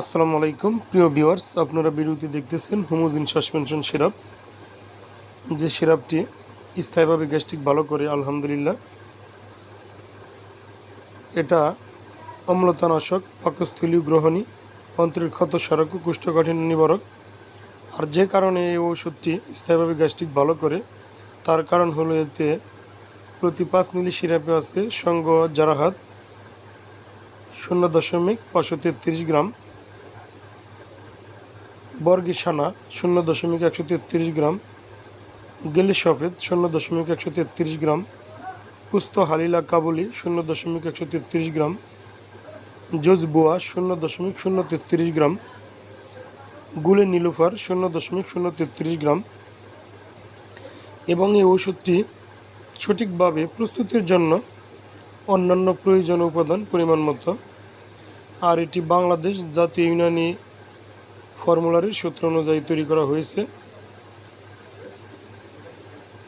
আসসালামু আলাইকুম। প্রিয় ভিউয়ার্স, আপনারা বিরতি দেখতেছেন হোমোজিন সাসপেনশন সিরাপ। যে সিরাপটি স্থায়ীভাবে গ্যাস্ট্রিক ভালো করে, আলহামদুলিল্লাহ। এটা অম্লতানাশক, পাকস্থলীয় গ্রহণী, অন্ত্রের ক্ষত সারক কুষ্ঠকাঠিন্য নিবারক। আর যে কারণে এই ওষুধটি স্থায়ীভাবে গ্যাস্ট্রিক ভালো করে, তার কারণ হলো এতে প্রতি পাঁচ মিলি সিরাপে আছে সঙ্গ জারাহাত শূন্য দশমিক পাঁচশো তেত্রিশ গ্রাম। বর্গি সানা শূন্য দশমিক একশো তেত্রিশ গ্রাম। গেলি সফেদ শূন্য দশমিক একশো তেত্রিশ গ্রাম। পুস্ত হালিলা কাবুলি, শূন্য দশমিক একশো তেত্রিশ গ্রাম। জজবুয়া, শূন্য দশমিক শূন্য তেত্রিশ গ্রাম। গুলে নীলুফার শূন্য দশমিক শূন্য তেত্রিশ গ্রাম। এবং এই ওষুধটি সঠিকভাবে প্রস্তুতির জন্য অন্যান্য প্রয়োজনীয় উপাদান পরিমাণ মতো। আর এটি বাংলাদেশ জাতীয় ইউনানি ফর্মুলারির সূত্র অনুযায়ী তৈরি করা হয়েছে।